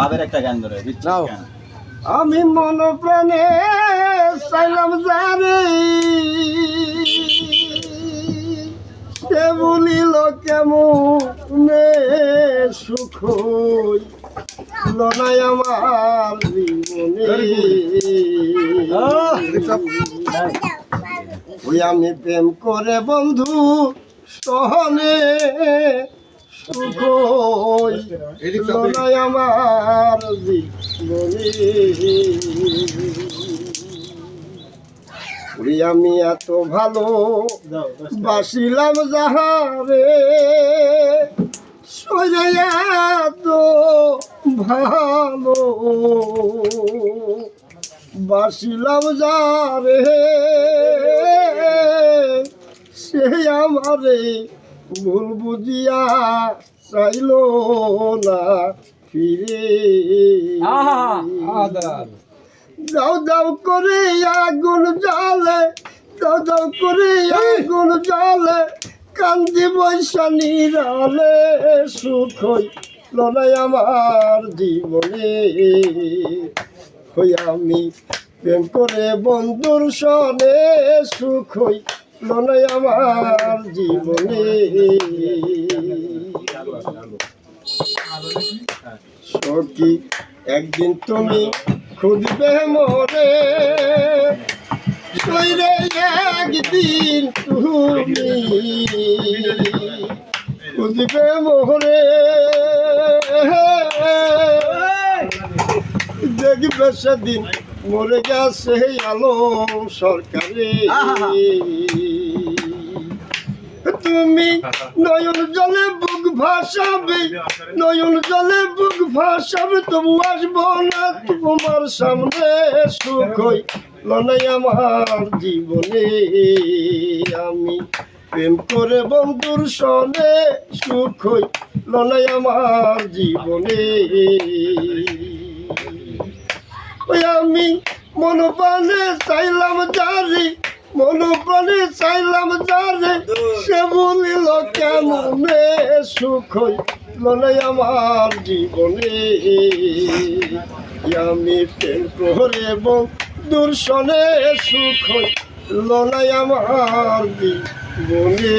বাবের একটা গান ধরে নাও। আমি মন প্রাণে চাইলাম যারে সে বলিল কেমনে সুখ লনাই আমার জীবনে। ওই আমি প্রেম করে বন্ধু সহনে আমার জীবনে। আমি এত ভালো বাসিলাম যাহারে। সোজা এত ভালো। বাসিলাম যারে সে আমারে ভুল বুঝিয়া চাইল না ফিরে। দাও দাও করে আগুন জ্বালে দাও দাও করে আগুন জ্বালে কান্দি বৈশানি রালে সুখ লড়াই আমার জীবনে। হই আমি প্রেম করে বন্ধুর সনে সুখ হই লড়াই আমার জীবনে। সখী, একদিন তুমি খুঁজবে মরে সইরে একদিন তুমি খুঁজবে মোহরে দেখবে সেদিন মরে গেছে আলম সরকারে। তুমি নয়ন জলে বুক ভাসাবে নয়ন জলে বুক ভাসাবে তবু আসব না তোমার সামনে সুখ হই লনাই আমার জীবনে আমি প্রেম করে বন্ধুর সনে সুখ হই লনাই আমার জীবনে ওই আমি মনোপ্রাণে চাইলাম জারি মনোপ্রাণে চাইলাম জারে সে কেমনে সুখ লনাই আমার জীবনে। আমি প্রেম প্রহরে এবং দূরশনে সুখ লনাই আমার জীবনে।